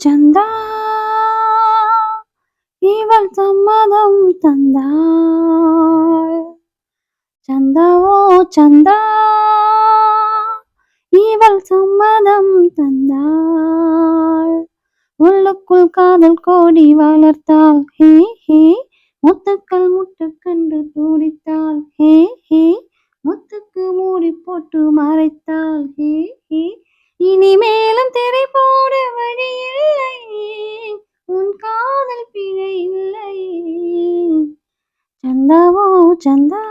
சந்தா இவள் சம்மதம் தந்தாள். சந்தாவோ சந்தா இவள் சம்மதம் தந்தாள். உள்ளுக்குள் காதல் கோடி வளர்த்தாள் ஹே ஹே. முத்துக்கள் முட்டு கண்டு துடித்தாள் ஹே ஹே. முத்துக்கு மூடி போட்டு மறைத்தாள் ஹே பிழை இல்லை. சந்தாவோ சந்தா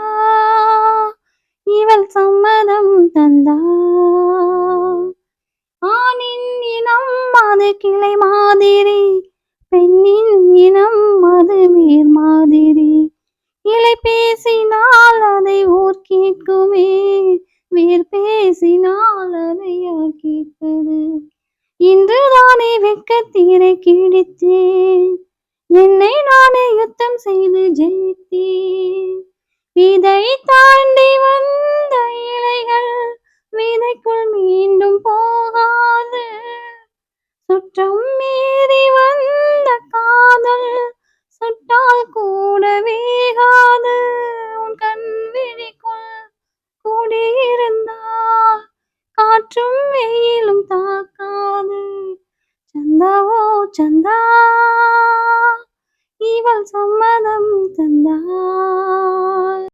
இவள் சம்மதம் தந்தா. ஆணின் இனம் அது கிளை மாதிரி பெண்ணின் இனம் அது வேர் மாதிரி. இலை பேசினால் அதை ஊர் கேட்குமே வேர் பேசினால் அதை யார் கேட்பது? இன்றுதானே வெக்கத்தீரை கிழித்தேன். என்னை நானே யுத்தம் செய்து ஜெயித்தேன். விதை தாண்டி வந்த இலைகள் விதைக்குள் மீண்டும் போகாது. சுற்றம் மீறி வந்த காதல் சுட்டால் கூட வேகாது. உன் கண் விழிக்குள் கூடியிருந்தால் காற்றும் வெயிலும் தாக்காது. சந்தாவோ சந்தா சம்மதம் தந்தாள்